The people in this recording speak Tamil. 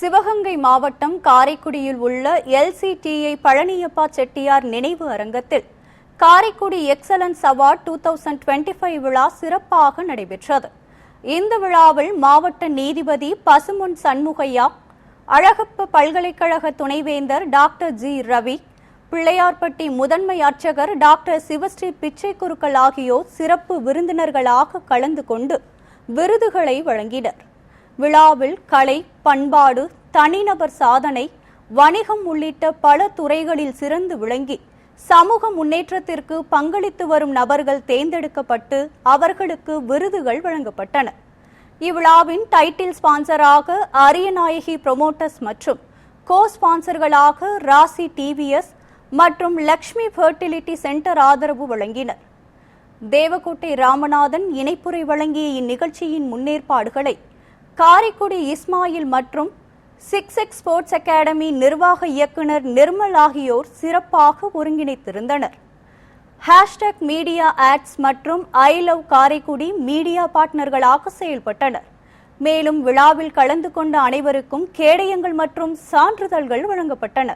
சிவகங்கை மாவட்டம் காரைக்குடியில் உள்ள எல்சிடிஐ பழனியப்பா செட்டியார் நினைவு அரங்கத்தில் Karaikudi excellence award two thousand twenty five விழா சிறப்பாக நடைபெற்றது. இந்த விழாவில் மாவட்ட நீதிபதி பசுமுன் சண்முகையா அழகப்ப பல்கலைக்கழக துணைவேந்தர் டாக்டர் ஜி ரவி பிள்ளையார்பட்டி முதன்மை அர்ச்சகர் டாக்டர் சிவஸ்ரீ பிச்சை குருக்கள் ஆகியோர் சிறப்பு விருந்தினர்களாக கலந்து கொண்டு விருதுகளை வழங்கினர். விழாவில் கலை பண்பாடு தனிநபர் சாதனை வணிகம் உள்ளிட்ட பல துறைகளில் சிறந்து விளங்கி சமூக முன்னேற்றத்திற்கு பங்களித்து வரும் நபர்கள் தேர்ந்தெடுக்கப்பட்டு அவர்களுக்கு விருதுகள் வழங்கப்பட்டன. இவ்விழாவின் டைட்டில் ஸ்பான்சராக அரியநாயகி புரொமோட்டர்ஸ் மற்றும் கோ ஸ்பான்சர்களாக ராசி டிவிஎஸ் மற்றும் லக்ஷ்மி ஃபர்டிலிட்டி சென்டர் ஆதரவு வழங்கினர். தேவக்கோட்டை ராமநாதன் இணைப்புரை வழங்கிய இந்நிகழ்ச்சியின் முன்னேற்பாடுகளை காரைக்குடி இஸ்மாயில் மற்றும் சிக்ஸ் எக்ஸ் ஸ்போர்ட்ஸ் அகாடமி நிர்வாக இயக்குனர் நிர்மல் ஆகியோர் சிறப்பாக ஒருங்கிணைத்திருந்தனர். ஹேஷ்டேக் மீடியா ஆட்ஸ் மற்றும் ஐ லவ் காரைக்குடி மீடியா பார்ட்னர்களாக செயல்பட்டனர். மேலும் விழாவில் கலந்து கொண்ட அனைவருக்கும் கேடயங்கள் மற்றும் சான்றிதழ்கள் வழங்கப்பட்டன.